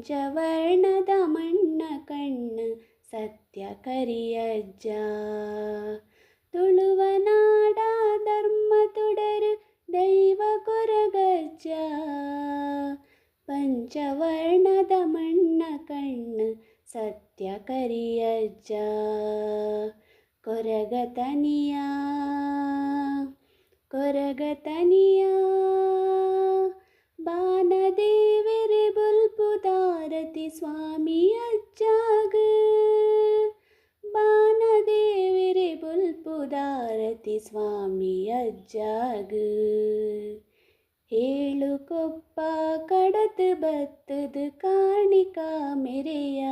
ಪಂಚವರ್ಣದ ಮಣ್ಣ ಕಣ್ಣ ಸತ್ಯ ಕರಿಯಜ್ಜ. ತುಳುವ ನಾಡ ಧರ್ಮ ತೊಡರು ದೈವ ಕೊರಗಜ್ಜ. ಪಂಚವರ್ಣದ ಮಣ್ಣ ಕಣ್ಣ ಸತ್ಯ ಕರಿಯಜ್ಜ. ಕೊರಗತನಿಯ ಕೊರಗತನಿಯ. ಬುಲ್ಪುದಾರತಿ ಸ್ವಾಮಿ ಅಜ್ಜಾಗ ಏಳು ಕೊಪ್ಪ ಕಡತ್ ಬತ್ತದ ಕಾಣಿಕ ಮೆರೆಯ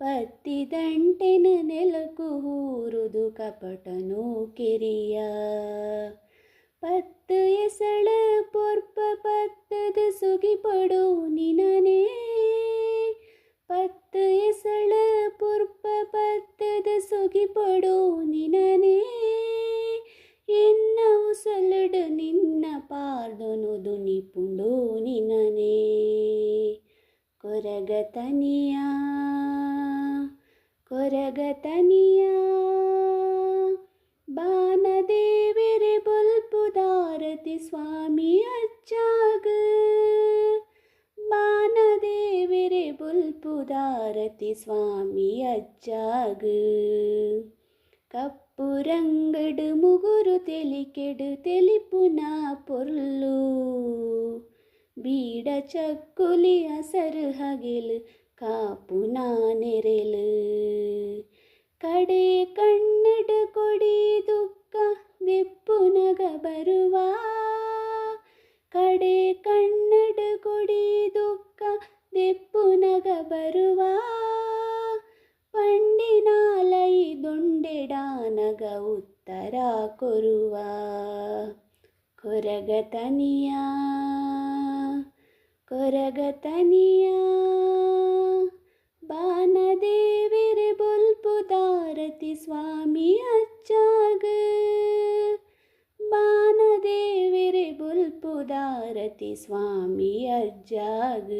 ಪತ್ತಿದಂಟೆನ ನೆಲಕು ಹೂರುದು ಕಪಟನು ಕಿರಿಯ ಪತ್ತು ಎಸಳ ಪೊರ್ಪ ಪತ್ತದ ಸುಗಿಪಡು ನಿನನೇ ಪತ್ತು ಎಸಳ ಪೊರ್ಪ ಪತ್ತದ ಸುಗಿಪಡು ನಿನನೇ ಎನ್ನ ಉಸಲಡು ನಿನ್ನ ಪಾರ್ದೊನು ದುನಿಪುಂಡು ನಿನನೇ ಕೊರಗತನಿಯ ಕೊರಗತನಿಯ ಬಾನದೇವಿರೆ ಬೊಲ್ಪುದಾರತಿ ಸ್ವಾಮಿ ಅಜ್ಜಾಗ ಬಾನದೇವಿರೆ ಬುಲ್ಪುದಾರತಿ ಸ್ವಾಮಿ ಅಜ್ಜಾಗ ಕಪ್ಪು ರಂಗಡು ಮುಗುರು ತೆಲಿಕೆಡು ತೆಲಿಪುನ ಪೊರ್ಲು ಬೀಡ ಚಕ್ಕುಲಿ ಹಸರು ಹಗೆಲು ಕಾಪುನ ನೆರೆಲು ಕಡೆ ಕಣ್ಣಡು ಕೊಡಿ ದುಃಖ ದೆಪ್ಪುನಗ ಬರುವ ಕಡೆ ಕಣ್ಣಡು ಕೊಡಿ ಉತ್ತರ ಕೊರುವ ಕೊರಗತನಿಯ ಕೊರಗತನಿಯ ಬಾನದೇವಿರೆ ಬೊಲ್ಪುದಾರತಿ ಸ್ವಾಮಿ ಅಜ್ಜಾಗ ಬಾನದೇವಿರೆ ಬೊಲ್ಪುದಾರತಿ ಸ್ವಾಮಿ ಅಜ್ಜಾಗ